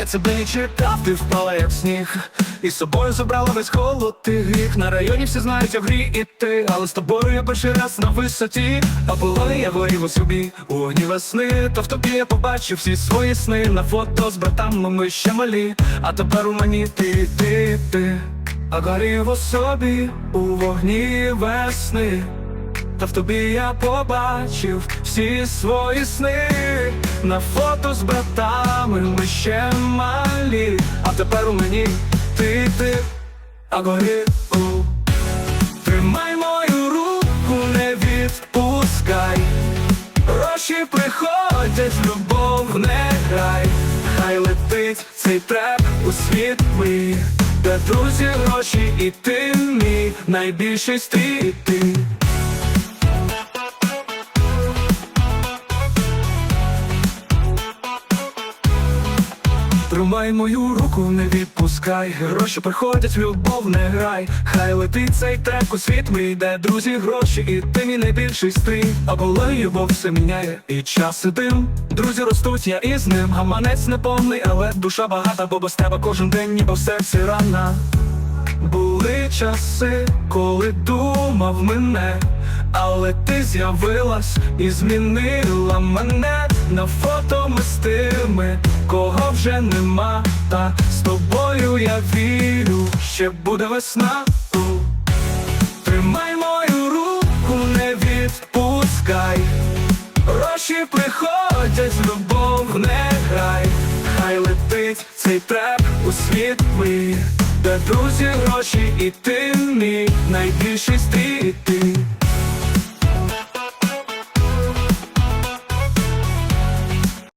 Я тебе не чекав, ти впала як сніг. І з собою забрала весь холод ти гріх. На районі всі знають, я грі і ти Але з тобою я перший раз на висоті. А полони я горів у собі у огні весни. То в тобі я побачив всі свої сни. На фото з братами ми ще малі. А тепер у мені ти, ти, ти. А горів у собі у вогні весни та в тобі я побачив всі свої сни. На фото з братами ми ще малі, а тепер у мені ти, ти, а горі у. Тримай мою руку, не відпускай. Гроші приходять, любов не грай. Хай летить цей треп у світ мій. Де друзі, гроші і ти мій. Найбільший стрій ти Тримай мою руку, не відпускай. Гроші приходять, любов не грай. Хай летить цей трек у світ мій Де друзі, гроші, і ти мій найбільший стрій. А коли любов все міняє, і час і дим. Друзі ростуть, я із ним Гаманець не повний, але душа багата Бо без тебе кожен день, ніби в серці рана. Були часи, коли думав мене, але ти з'явилась і змінила мене на фото ми з тими, кого вже нема. Та з тобою я вірю, ще буде весна. Тримай мою руку, не відпускай. Гроші приходять, любов не грай, хай летить цей треп у світ мій, де друзі, гроші і ти мій найбільший